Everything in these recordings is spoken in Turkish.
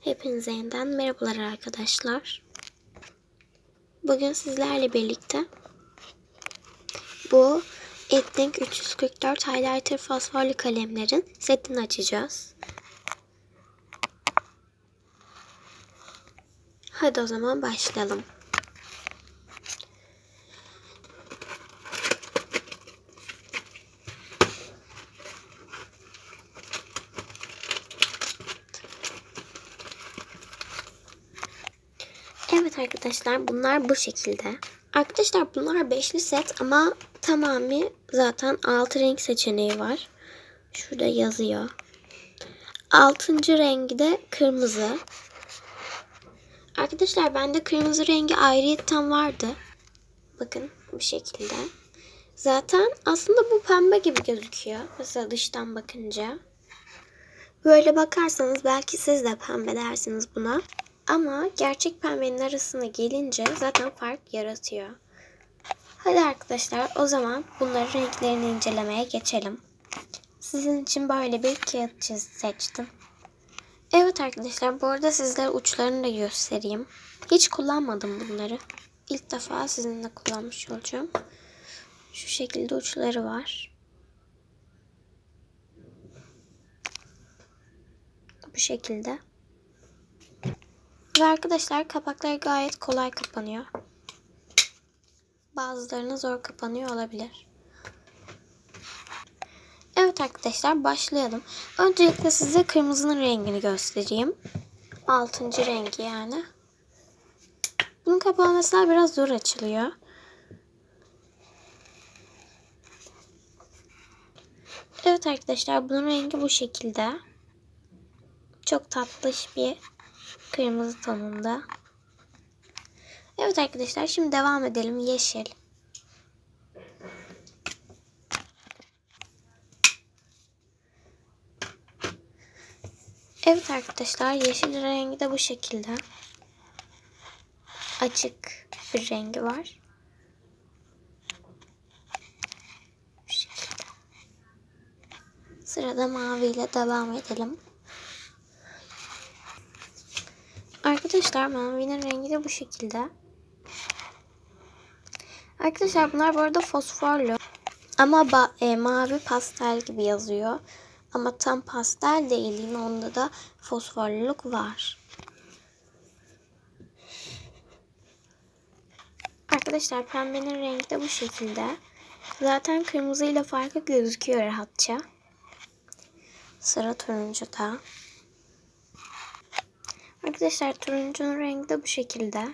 Hepinize yeniden merhabalar arkadaşlar. Bugün sizlerle birlikte bu Edding 344 Highlighter fosforlu kalemlerin setini açacağız. Hadi o zaman başlayalım. Evet arkadaşlar bunlar bu şekilde. Arkadaşlar bunlar beşli set ama tamamı zaten altı renk seçeneği var. Şurada yazıyor. Altıncı rengi de kırmızı. Arkadaşlar bende kırmızı rengi ayrıyetten vardı. Bakın bu şekilde. Zaten aslında bu pembe gibi gözüküyor. Mesela dıştan bakınca. Böyle bakarsanız belki siz de pembe dersiniz buna. Ama gerçek pembenin arasına gelince zaten fark yaratıyor. Hadi arkadaşlar o zaman bunların renklerini incelemeye geçelim. Sizin için böyle bir kağıt çiz seçtim. Evet arkadaşlar bu arada sizlere uçlarını da göstereyim. Hiç kullanmadım bunları. İlk defa sizinle kullanmış olacağım. Şu şekilde uçları var. Bu şekilde. Arkadaşlar kapakları gayet kolay kapanıyor. Bazılarına zor kapanıyor olabilir. Evet arkadaşlar başlayalım. Öncelikle size kırmızının rengini göstereyim. Altıncı rengi yani. Bunun kapağı mesela biraz zor açılıyor. Evet arkadaşlar bunun rengi bu şekilde. Çok tatlış bir kırmızı tonunda. Evet arkadaşlar şimdi devam edelim. Yeşil. Evet arkadaşlar yeşil rengi de bu şekilde. Açık bir rengi var. Sırada mavi ile devam edelim. Arkadaşlar mavinin rengi de bu şekilde. Arkadaşlar bunlar bu arada fosforlu. Ama e, mavi pastel gibi yazıyor. Ama tam pastel değil. Yine onda da fosforluluk var. Arkadaşlar pembenin rengi de bu şekilde. Zaten kırmızıyla farkı gözüküyor rahatça. Sıra turuncuda. Arkadaşlar turuncunun rengi de bu şekilde.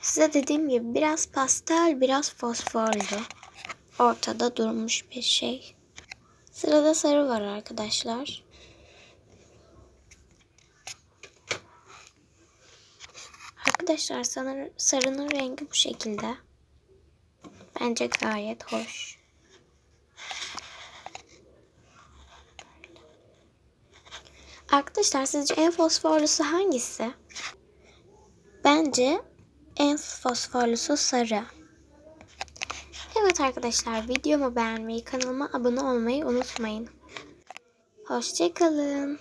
Size dediğim gibi biraz pastel biraz fosforlu. Ortada durmuş bir şey. Sırada sarı var arkadaşlar. Arkadaşlar sanırım sarının rengi bu şekilde. Bence gayet hoş. Arkadaşlar sizce en fosforlusu hangisi? Bence en fosforlusu sarı. Evet arkadaşlar videomu beğenmeyi, kanalıma abone olmayı unutmayın. Hoşçakalın.